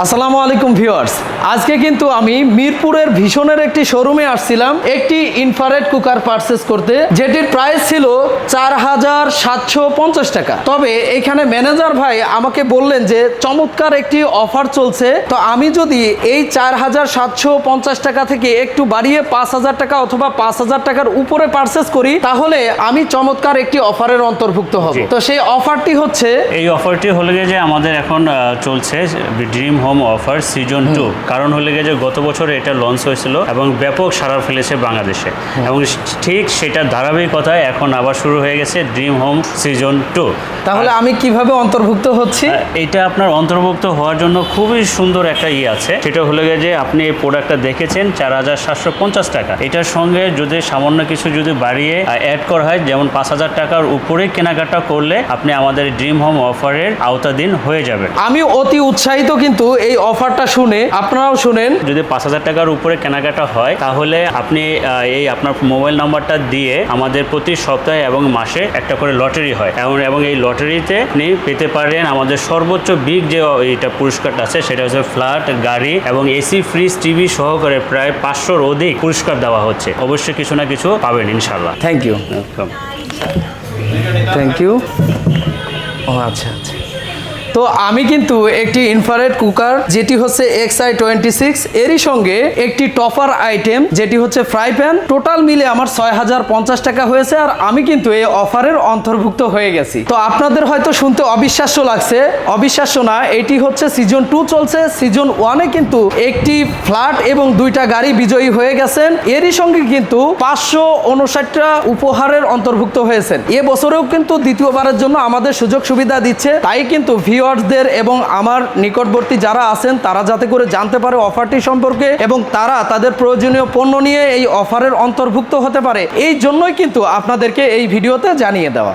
আসসালামু আলাইকুম ভিউয়ার্স। আজকে কিন্তু আমি মিরপুরের ভীষণের একটি শোরুমে আসছিলাম একটি ইনফারেড কুকার পারচেস করতে যেটির প্রাইস ছিল চার হাজার সাতশো পঞ্চাশ টাকা। তবে এখানে ম্যানেজার ভাই আমাকে বললেন যে চমৎকার একটি অফার চলছে। তো আমি যদি এই চার হাজার সাতশো পঞ্চাশ টাকা থেকে একটু বাড়িয়ে পাঁচ হাজার টাকা অথবা পাঁচ হাজার টাকার উপরে পারচেস করি তাহলে আমি চমৎকার একটি অফারের অন্তর্ভুক্ত হব। তো সেই অফারটি হচ্ছে এই অফারটি হলো যে আমাদের এখন চলছে dream home offer season two. কারণ হলো গিয়ে যে গত বছর এটা লঞ্চ হয়েছিল এবং ব্যাপক সাড়া ফেলেছে বাংলাদেশে। এবং ঠিক সেটার ধারাবাহিকতায় এখন আবার শুরু হয়ে গেছে ড্রিম হোম সিজন টু তাহলে আমি কীভাবে অন্তর্ভুক্ত হচ্ছি? এটা আপনার অন্তর্ভুক্ত হওয়ার জন্য খুবই সুন্দর একটা ইয়ে আছে। সেটা হলো গিয়ে যে আপনি এই প্রোডাক্টটা দেখেছেন চার হাজার সাতশো পঞ্চাশ টাকা। এটার সঙ্গে যদি সামান্য কিছু যদি বাড়িয়ে অ্যাড করা হয় যেমন পাঁচ হাজার টাকার উপরে কেনাকাটা করলে আপনি আমাদের ড্রিম হোম অফারের আওতাধীন হয়ে যাবেন। আমি অতি উৎসাহিত কিন্তু এই অফারটা শুনে আপনারাও শুনেন। যদি পাঁচ হাজার টাকার উপরে কেনাকাটা হয় তাহলে আপনি এই আপনার মোবাইল নাম্বারটা দিয়ে আমাদের প্রতি সপ্তাহে এবং মাসে একটা করে লটারি হয়। এবং এবং এই লটারিতে আপনি পেতে পারেন আমাদের সর্বোচ্চ বিগ যে এইটা পুরস্কারটা আছে সেটা হচ্ছে ফ্ল্যাট গাড়ি এবং এসি ফ্রিজ টিভি সহকারে প্রায় পাঁচশোর অধিক পুরস্কার দেওয়া হচ্ছে। অবশ্যই কিছু না কিছু পাবেন ইনশাল্লাহ থ্যাংক ইউ থ্যাংক ইউ ও আচ্ছা আচ্ছা। তো আমি কিন্তু একটি ইনফারেড কুকার যেটি হচ্ছে এক্স আই টোয়েন্টি সিক্স এরই সঙ্গে একটি টপার আইটেম যেটি হচ্ছে ফ্রাই প্যান টোটাল মিলে আমার ছয় হাজার পঞ্চাশ টাকা হয়েছে আর আমি কিন্তু এই অফারের অন্তর্ভুক্ত হয়ে গেছি। তো আপনাদের হয়তো শুনতে অবিশ্বাস্য লাগছে। অবিশ্বাস্য না, এটি হচ্ছে সিজন টু চলছে। সিজন ওয়ানে কিন্তু একটি ফ্ল্যাট এবং দুইটা গাড়ি বিজয়ী হয়ে গেছেন। এরই সঙ্গে কিন্তু পাঁচশো উনষাটটা উপহারের অন্তর্ভুক্ত হয়েছেন। এ বছরেও কিন্তু দ্বিতীয়বারের জন্য আমাদের সুযোগ সুবিধা দিচ্ছে। তাই কিন্তু ভিউয়ার্সদের এবং আমার নিকটবর্তী যারা আছেন, তারা যাতে করে জানতে পারে অফারটি সম্পর্কে এবং তারা তাদের প্রয়োজনীয় পণ্য নিয়ে এই অফারের অন্তর্ভুক্ত হতে পারে। এই জন্যই কিন্তু আপনাদেরকে এই ভিডিওতে জানিয়ে দেওয়া।